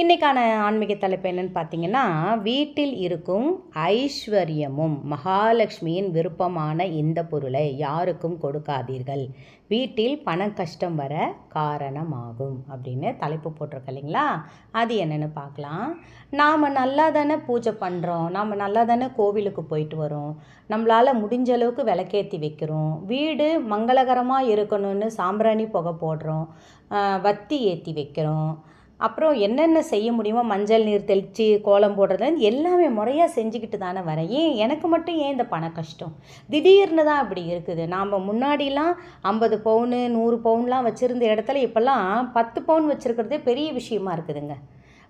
இன்றைக்கான ஆன்மீக தலைப்பு என்னென்னு பார்த்தீங்கன்னா வீட்டில் இருக்கும் ஐஸ்வர்யமும் மகாலட்சுமியின் விருப்பமான இந்த பொருளை யாருக்கும் கொடுக்காதீர்கள். வீட்டில் பண கஷ்டம் வர காரணமாகும் அப்படின்னு தலைப்பு போட்டிருக்க இல்லைங்களா? அது என்னென்னு பார்க்கலாம். நாம் நல்லா தானே பூஜை பண்ணுறோம் நாம் நல்லா தானே கோவிலுக்கு போயிட்டு வரோம். நம்மளால் முடிஞ்ச அளவுக்கு விளக்கேற்றி வைக்கிறோம். வீடு மங்களகரமாக இருக்கணும்னு சாம்பிராணி புகை போடுறோம். வத்தி ஏற்றி வைக்கிறோம். அப்புறம் என்னென்ன செய்ய முடியுமோ மஞ்சள் நீர் தெளித்து கோலம் போடுறது எல்லாமே முறையாக செஞ்சுக்கிட்டு தானே வரேன். ஏன்? எனக்கு மட்டும் ஏன் இந்த பண கஷ்டம்? திடீர்னு தான் அப்படி இருக்குது. நாம் முன்னாடிலாம் ஐம்பது பவுனு நூறு பவுன்லாம் வச்சுருந்த இடத்துல இப்போல்லாம் பத்து பவுன் வச்சுருக்கிறதே பெரிய விஷயமா இருக்குதுங்க.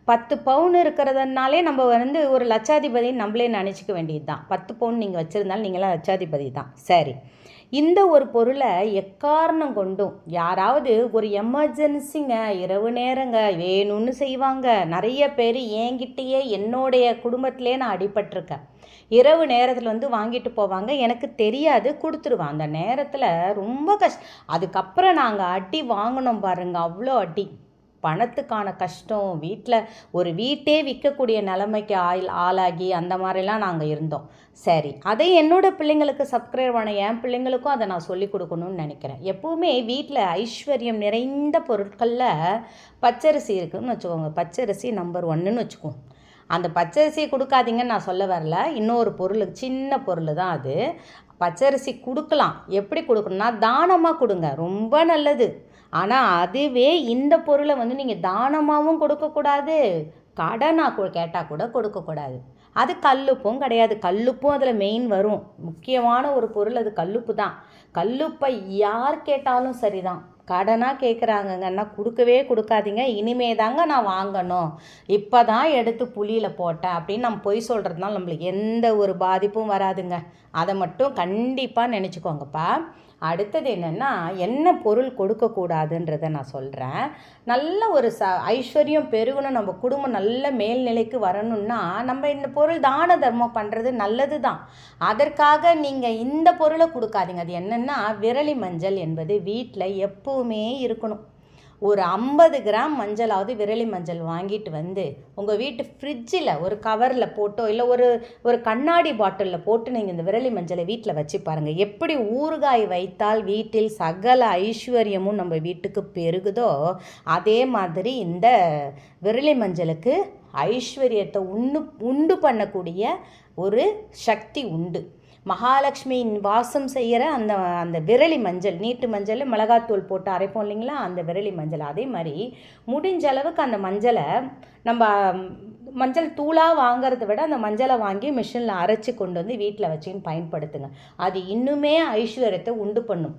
பத்து பவுன் இருக்கிறதுனாலே நம்ம வந்து ஒரு லட்சாதிபதின்னு நம்மளே நினச்சிக்க வேண்டியது தான் பத்து பவுன் நீங்கள் வச்சுருந்தாலும் நீங்களாம் லட்சாதிபதி தான். சரி. இந்த ஒரு பொருளை எக்காரணம் கொண்டும்? யாராவது ஒரு எமர்ஜென்சிங்க இரவு நேரங்க வேணும்னு செய்வாங்க. நிறைய பேர் என்கிட்டயே என்னுடைய குடும்பத்திலே நான் அடிபட்டிருக்கேன். இரவு நேரத்தில் வந்து வாங்கிட்டு போவாங்க. எனக்கு தெரியாது கொடுத்துருவேன். அந்த நேரத்தில் ரொம்ப கஷ்ட அதுக்கப்புறம் நாங்கள் அடி வாங்கினோம் பாருங்கள் அவ்வளோ அடி. பணத்துக்கான கஷ்டம் வீட்டில் ஒரு வீட்டே விற்கக்கூடிய நிலைமைக்கு ஆயில் ஆளாகி அந்த மாதிரிலாம் நாங்கள் இருந்தோம். சரி அதை என்னோடய பிள்ளைங்களுக்கு சப்ஸ்கிரைப் பண்ண என் பிள்ளைங்களுக்கும் அதை நான் சொல்லிக் கொடுக்கணும்னு நினைக்கிறேன். எப்போவுமே வீட்டில் ஐஸ்வர்யம் நிறைந்த பொருட்களில் பச்சரிசி இருக்குதுன்னு வச்சுக்கோங்க. பச்சரிசி நம்பர் ஒன்றுன்னு வச்சுக்கோங்க அந்த பச்சரிசி கொடுக்காதீங்கன்னு நான் சொல்ல வரல. இன்னொரு பொருள் சின்ன பொருள் தான் அது. பச்சரிசி கொடுக்கலாம். எப்படி கொடுக்கணும்னா தானமாக கொடுங்க. ரொம்ப நல்லது. ஆனால் அதுவே இந்த பொருளை வந்து நீங்கள் தானமாகவும் கொடுக்கக்கூடாது கடனாக கேட்டால் கூட கொடுக்கக்கூடாது அது கல்லுப்பும் கிடையாது. கல்லுப்பும் அதில் மெயின் வரும். முக்கியமான ஒரு பொருள் அது கல்லுப்பு தான். கல்லுப்பை யார் கேட்டாலும் சரிதான். கடனாக கேட்குறாங்கங்கன்னா கொடுக்கவே கொடுக்காதீங்க. இனிமே தாங்க நான் வாங்கணும். இப்போ தான் எடுத்து புளியில் போட்டேன் அப்படின்னு நம்ம பொய் சொல்கிறதுனால நம்மளுக்கு எந்த ஒரு பாதிப்பும் வராதுங்க. அதை மட்டும் கண்டிப்பாக நினச்சிக்கோங்கப்பா. அடுத்தது என்னென்னா என்ன பொருள் கொடுக்கக்கூடாதுன்றதை நான் சொல்கிறேன் நல்ல ஒரு ச ஐஸ்வர்யம் பெருகணும் நம்ம குடும்பம் நல்ல மேல்நிலைக்கு வரணும்னா நம்ம இந்த பொருள் தான தர்மம் பண்ணுறது நல்லது தான் அதற்காக நீங்கள் இந்த பொருளை கொடுக்காதீங்க. அது என்னென்னா விரலி மஞ்சள் என்பது வீட்டில் எப்போவுமே இருக்கணும். ஒரு ஐம்பது கிராம் மஞ்சளாவது விரலி மஞ்சள் வாங்கிட்டு வந்து உங்கள் வீட்டு ஃப்ரிட்ஜில் ஒரு கவரில் போட்டோ இல்லை ஒரு ஒரு கண்ணாடி பாட்டிலில் போட்டு நீங்கள் இந்த விரலி மஞ்சளை வீட்டில் வச்சு பாருங்கள் எப்படி ஊறுகாய் வைத்தால் வீட்டில் சகல ஐஸ்வர்யமும் நம்ம வீட்டுக்கு பெருகுதோ அதே மாதிரி இந்த விரலி மஞ்சளுக்கு ஐஸ்வர்யத்தை உண்டு உண்டு பண்ணக்கூடிய ஒரு சக்தி உண்டு. மகாலட்சுமியின் வாசம் செய்கிற அந்த அந்த விரலி மஞ்சள் நீட்டு மஞ்சள் மிளகாத்தூள் போட்டு அரைப்போம் இல்லைங்களா? அந்த விரலி மஞ்சள். அதே மாதிரி முடிஞ்ச அளவுக்கு அந்த மஞ்சளை நம்ம மஞ்சள் தூளாக வாங்கிறத விட அந்த மஞ்சளை வாங்கி மிஷினில் அரைச்சி கொண்டு வந்து வீட்டில் வச்சுன்னு பயன்படுத்துங்க. அது இன்னுமே ஐஸ்வர்யத்தை உண்டு பண்ணும்.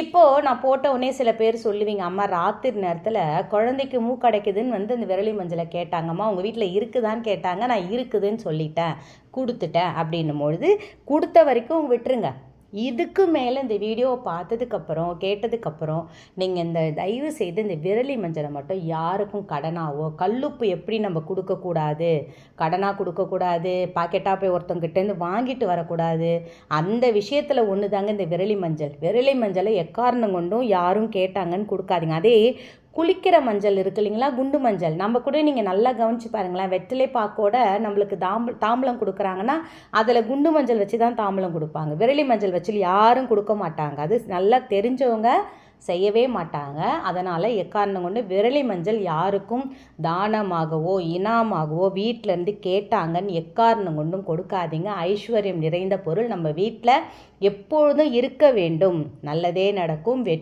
இப்போது நான் போட்ட உடனே சில பேர் சொல்லுவீங்க அம்மா ராத்திரி நேரத்தில் குழந்தைக்கு மூக்கடைக்குதுன்னு வந்து அந்த விரலி மஞ்சளை கேட்டாங்கம்மா உங்கள் வீட்டில் இருக்குதான்னு கேட்டாங்க. நான் இருக்குதுன்னு சொல்லிட்டேன் கொடுத்துட்டேன் அப்படின்னும் பொழுது கொடுத்த வரைக்கும் விட்டுருங்க. இதுக்கு மேலே இந்த வீடியோவை பார்த்ததுக்கப்புறம் கேட்டதுக்கப்புறம் நீங்கள் இந்த தயவு செய்து இந்த விரலி மஞ்சளை மட்டும் யாருக்கும் கடனாவோ கல்லுப்பு எப்படி நம்ம கொடுக்கக்கூடாது? கடனாக கொடுக்கக்கூடாது? பாக்கெட்டாக போய் ஒருத்தங்கிட்டேருந்து வாங்கிட்டு வரக்கூடாது? அந்த விஷயத்தில் ஒன்று தாங்க இந்த விரலி மஞ்சள். விரலி மஞ்சளை எக்காரணம் கொண்டும் யாரும் கேட்டாங்கன்னு கொடுக்காதீங்க. அதே குளிக்கிற மஞ்சள் இருக்கு இல்லைங்களா? குண்டு மஞ்சள். நம்ம கூட நீங்கள் நல்லா கவனிச்சு பாருங்களேன். வெற்றிலை பாக்கோட நம்மளுக்கு தாம்பு தாம்பலம் கொடுக்குறாங்கன்னா அதில் குண்டு மஞ்சள் வச்சு தான் தாம்பலம் கொடுப்பாங்க. விரலி மஞ்சள் வச்சு யாரும் கொடுக்க மாட்டாங்க. அது நல்லா தெரிஞ்சவங்க செய்யவே மாட்டாங்க. அதனால் எக்காரணம் கொண்டு விரலி மஞ்சள் யாருக்கும் தானமாகவோ இனாமாகவோ வீட்டிலேருந்து கேட்டாங்கன்னு எக்காரணம் கொண்டும் கொடுக்காதீங்க. ஐஸ்வர்யம் நிறைந்த பொருள் நம்ம வீட்டில் எப்பொழுதும் இருக்க வேண்டும். நல்லதே நடக்கும். வெற்றி